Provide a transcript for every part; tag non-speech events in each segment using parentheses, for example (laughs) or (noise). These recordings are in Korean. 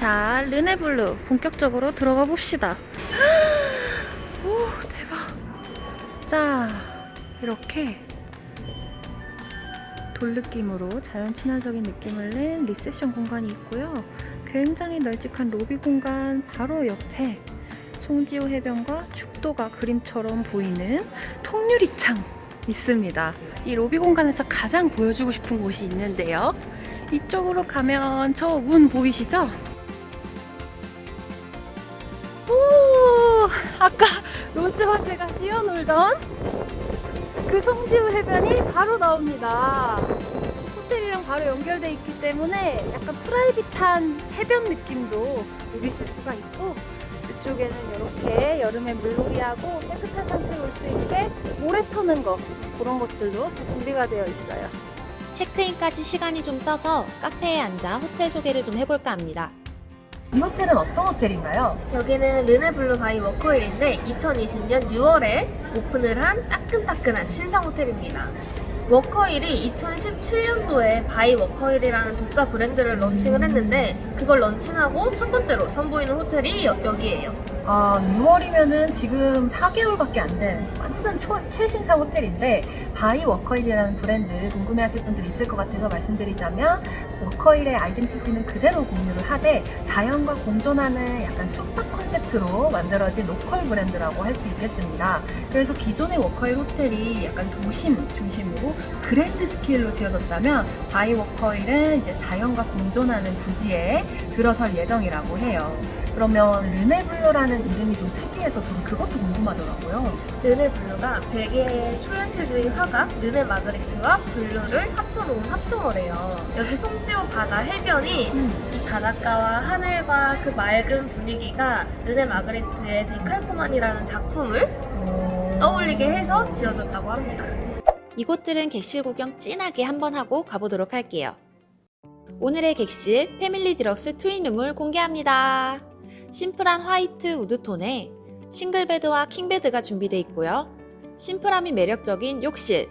자, 르네블루 본격적으로 들어가 봅시다. (gasps) 오, 대박. 자, 이렇게 돌 느낌으로 자연 친화적인 느낌을 낸 립세션 공간이 있고요. 굉장히 널찍한 로비 공간 바로 옆에 송지호 해변과 죽도가 그림처럼 보이는 통유리창 있습니다. 이 로비 공간에서 가장 보여주고 싶은 곳이 있는데요. 이쪽으로 가면 저 문 보이시죠? 아까 로즈와 제가 뛰어놀던 그 송지우 해변이 바로 나옵니다. 호텔이랑 바로 연결돼 있기 때문에 약간 프라이빗한 해변 느낌도 누리실 수가 있고 이쪽에는 이렇게 여름에 물놀이하고 깨끗한 상태로 올 수 있게 모래 터는 거 그런 것들도 다 준비가 되어 있어요. 체크인까지 시간이 좀 떠서 카페에 앉아 호텔 소개를 좀 해볼까 합니다. 이 호텔은 어떤 호텔인가요? 여기는 르네블루 바이 워커힐인데 2020년 6월에 오픈을 한 따끈따끈한 신상 호텔입니다. 워커힐이 2017년도에 바이 워커힐이라는 독자 브랜드를 런칭을 했는데 그걸 런칭하고 첫 번째로 선보이는 호텔이 여, 여기예요. 아, 6월이면은 지금 4개월밖에 안 된 완전 초- 최신상 호텔인데 바이 워커힐이라는 브랜드 궁금해하실 분들 있을 것 같아서 말씀드리자면 워커힐의 아이덴티티는 그대로 공유를 하되 자연과 공존하는 약간 숙박 컨셉트로 만들어진 로컬 브랜드라고 할 수 있겠습니다. 그래서 기존의 워커힐 호텔이 약간 도심 중심으로 그랜드 스케일로 지어졌다면 바이 워커힐은 이제 자연과 공존하는 부지에 들어설 예정이라고 해요. 그러면 르네블루라는 이름이 좀 특이해서 저는 그것도 궁금하더라고요. 르네블루가 벨기에의 초현실주의 화가 르네 마그리트와 블루를 합쳐놓은 합성어래요. 여기 송지호 바다 해변이 이 바닷가와 하늘과 그 맑은 분위기가 르네 마그리트의 데칼코만이라는 작품을 떠올리게 해서 지어졌다고 합니다. 이곳들은 객실 구경 진하게 한번 하고 가보도록 할게요. 오늘의 객실 패밀리 디럭스 트윈룸을 공개합니다. 심플한 화이트 우드톤에 싱글베드와 킹베드가 준비되어 있고요. 심플함이 매력적인 욕실.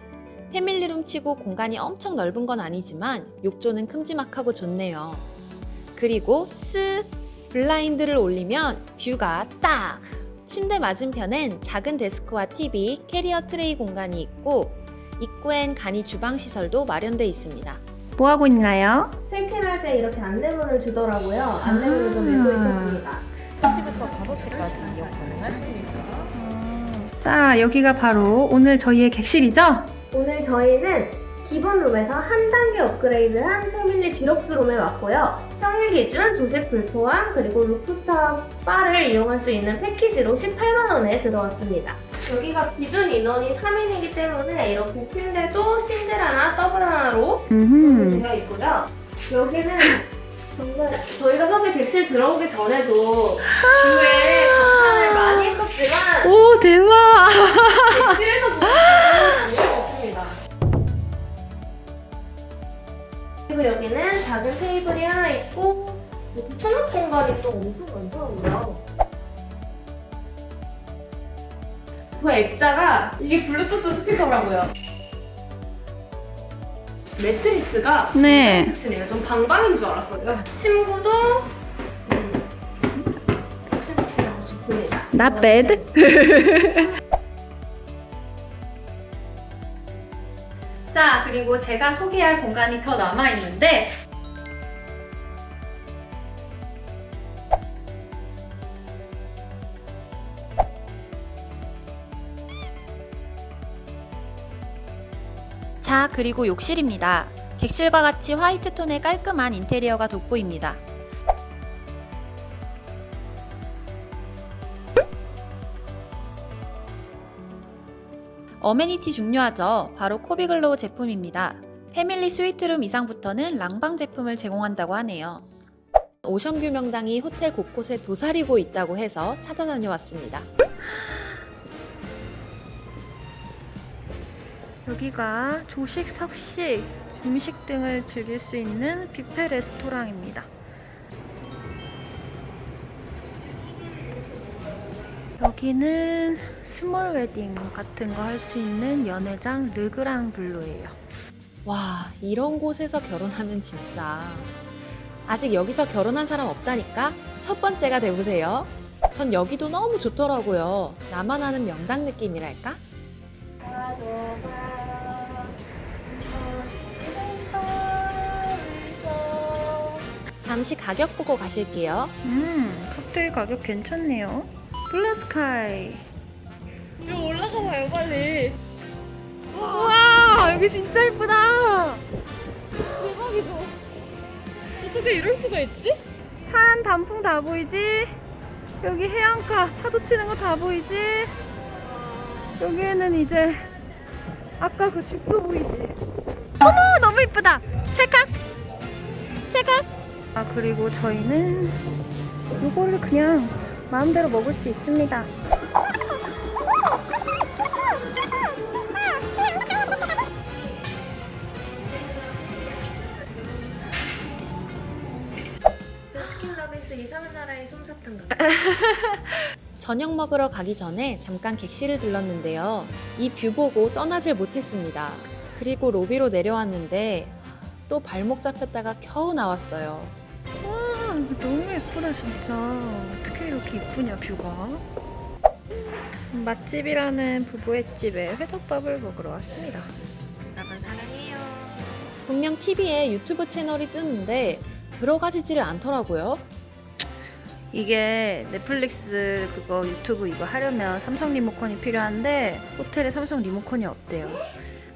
패밀리룸 치고 공간이 엄청 넓은 건 아니지만 욕조는 큼지막하고 좋네요. 그리고 쓱 블라인드를 올리면 뷰가 딱! 침대 맞은편엔 작은 데스크와 TV, 캐리어 트레이 공간이 있고 입구엔 간이 주방 시설도 마련되어 있습니다. 뭐 하고 있나요? 체크인 할때 이렇게 안내문을 주더라고요. 안내문을 좀 읽고 있었습니다. 3시부터 5시까지 이용 가능하십니다. 자, 여기가 바로 오늘 저희의 객실이죠? 오늘 저희는 기본 룸에서 한 단계 업그레이드한 패밀리 디럭스 룸에 왔고요. 평일 기준 조식 불 포함 그리고 루프탑 바를 이용할 수 있는 패키지로 18만 원에 들어왔습니다. 여기가 기준 인원이 3인이기 때문에 이렇게 침대도 싱글 하나, 더블 하나로 음. 되어 있고요. 여기는 정말 저희가 사실 객실 들어오기 전에도 주에 감탄을 많이 했었지만 오, 대박! 객실에서 보는 건 전혀 없습니다. 그리고 여기는 작은 테이블이 하나 있고 여기 수납 공간이 또 엄청 많더라고요. 저 액자가 이게 블루투스 스피커라고요. 매트리스가 네. 푹신해요. 전 방방인 줄 알았어요. 침구도 음, 푹신푹신하고 좋습니다. Not bad. (laughs) 자, 그리고 제가 소개할 공간이 더 남아 있는데 자, 그리고 욕실입니다. 객실과 같이 화이트 톤의 깔끔한 인테리어가 돋보입니다. 어메니티 중요하죠. 바로 코비글로우 제품입니다. 패밀리 스위트룸 이상부터는 랑방 제품을 제공한다고 하네요. 오션뷰 명당이 호텔 곳곳에 도사리고 있다고 해서 찾아다녀 왔습니다. 여기가 조식, 석식, 음식 등을 즐길 수 있는 뷔페 레스토랑입니다. 여기는 스몰 웨딩 같은 거 할 수 있는 연회장 르그랑 블루예요. 와, 이런 곳에서 결혼하면 진짜 아직 여기서 결혼한 사람 없다니까 첫 번째가 돼보세요. 전 여기도 너무 좋더라고요. 나만 아는 명당 느낌이랄까? 잠시 가격 보고 가실게요. 음, 칵테일 가격 괜찮네요. 블루스카이. 여기 올라가 봐요, 빨리. 와, 여기 진짜 예쁘다. 대박이다. 어떻게 이럴 수가 있지? 산 단풍 다 보이지? 여기 해안가 파도 치는 거 다 보이지? 여기에는 이제 아까 그 죽도 보이지? 어머, 너무 예쁘다. 체카스. 아 그리고 저희는 이거를 그냥 마음대로 먹을 수 있습니다. 스킨러비스 이상한 나라의 솜사탕 같아. (laughs) 저녁 먹으러 가기 전에 잠깐 객실을 들렀는데요. 이 뷰 보고 떠나질 못했습니다. 그리고 로비로 내려왔는데 또 발목 잡혔다가 겨우 나왔어요. 너무 예쁘다 진짜. 어떻게 이렇게 이쁘냐 뷰가. 맛집이라는 부부의 집에 회덮밥을 먹으러 왔습니다. 사랑해요. 분명 TV에 유튜브 채널이 뜨는데 들어가지지를 않더라고요. 이게 넷플릭스 그거 유튜브 이거 하려면 삼성 리모컨이 필요한데 호텔에 삼성 리모컨이 없대요.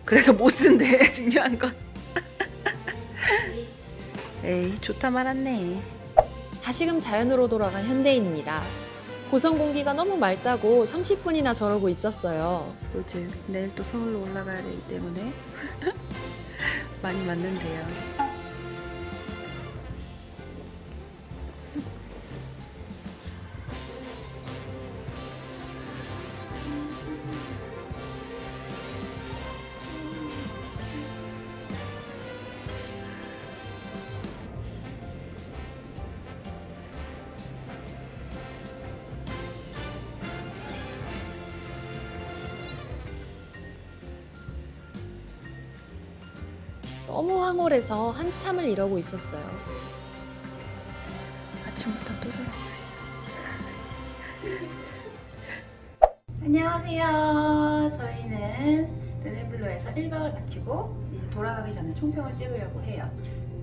그래서 못 쓴대 (laughs) 중요한 건. (laughs) 에이 좋다 말았네. 다시금 자연으로 돌아간 현대인입니다. 고성 공기가 너무 맑다고 30분이나 저러고 있었어요. 요즘 내일 또 서울로 올라가야 되기 때문에 (laughs) 많이 맞는데요. 너무 황홀해서 한참을 이러고 있었어요. 아침부터 또 (laughs) 안녕하세요. 저희는 르네블루에서 1박을 마치고 이제 돌아가기 전에 총평을 찍으려고 해요.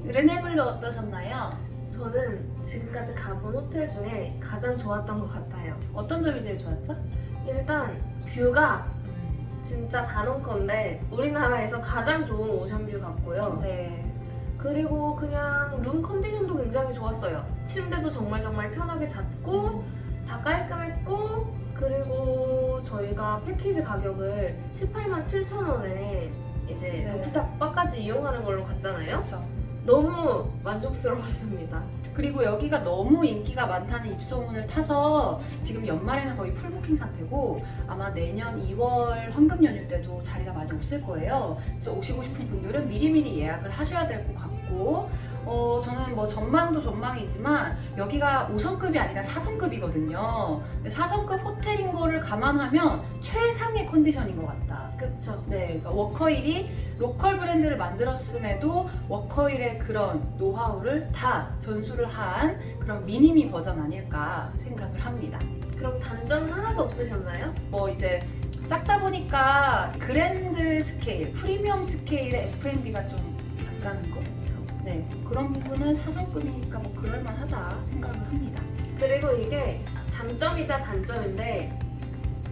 르네블루 어떠셨나요? 저는 지금까지 가본 호텔 중에 가장 좋았던 것 같아요. 어떤 점이 제일 좋았죠? 일단 뷰가 진짜 다른 건데 우리나라에서 가장 좋은 오션뷰 같고요. 네. 그리고 그냥 룸 컨디션도 굉장히 좋았어요. 침대도 정말 정말 편하게 잤고 다 깔끔했고 그리고 저희가 패키지 가격을 18만 7천 원에 이제 네. 루프탑 바까지 이용하는 걸로 갔잖아요. 그렇죠. 너무 만족스러웠습니다. 그리고 여기가 너무 인기가 많다는 입소문을 타서 지금 연말에는 거의 풀부킹 상태고 아마 내년 2월 황금 연휴 때도 자리가 많이 없을 거예요. 그래서 오시고 싶은 분들은 미리미리 예약을 하셔야 될 것 같고 뭐 전망도 전망이지만 여기가 5성급이 아니라 4성급이거든요. 4성급 호텔인 거를 감안하면 최상의 컨디션인 것 같다. 그쵸? 네, 그러니까 워커힐이 로컬 브랜드를 만들었음에도 워커힐의 그런 노하우를 다 전수를 한 그런 미니미 버전 아닐까 생각을 합니다. 그럼 단점은 하나도 없으셨나요? 뭐 이제 작다 보니까 그랜드 스케일, 프리미엄 스케일의 F&B가 좀 작다는 거. 네, 그런 부분은 4성급이니까 뭐 그럴만하다 생각을 합니다. 그리고 이게 장점이자 단점인데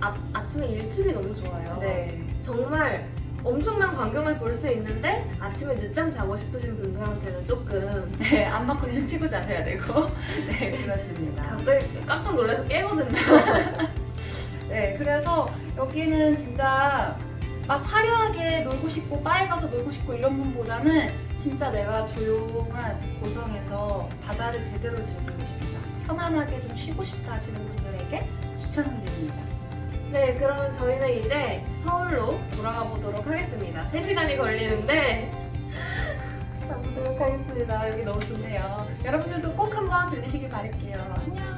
아, 아침에 일출이 너무 좋아요. 네, 정말 엄청난 광경을 볼 수 있는데 아침에 늦잠 자고 싶으신 분들한테는 조금 (laughs) 네, 안마 콘좀 치고 자셔야 되고, (laughs) 네, 그렇습니다. 갑자기 깜짝 놀라서 깨거든요. (laughs) 네, 그래서 여기는 진짜 막 화려하게 놀고 싶고 바에 가서 놀고 싶고 이런 분보다는 진짜 내가 조용한 고성에서 바다를 제대로 즐기고 싶다. 편안하게 좀 쉬고 싶다 하시는 분들에게 추천을 드립니다. 네, 그러면 저희는 이제 서울로 돌아가 보도록 하겠습니다. 3시간이 걸리는데 (laughs) 가보도록 하겠습니다. 여기 너무 좋네요. 여러분들도 꼭 한번 들리시길 바랄게요. 안녕.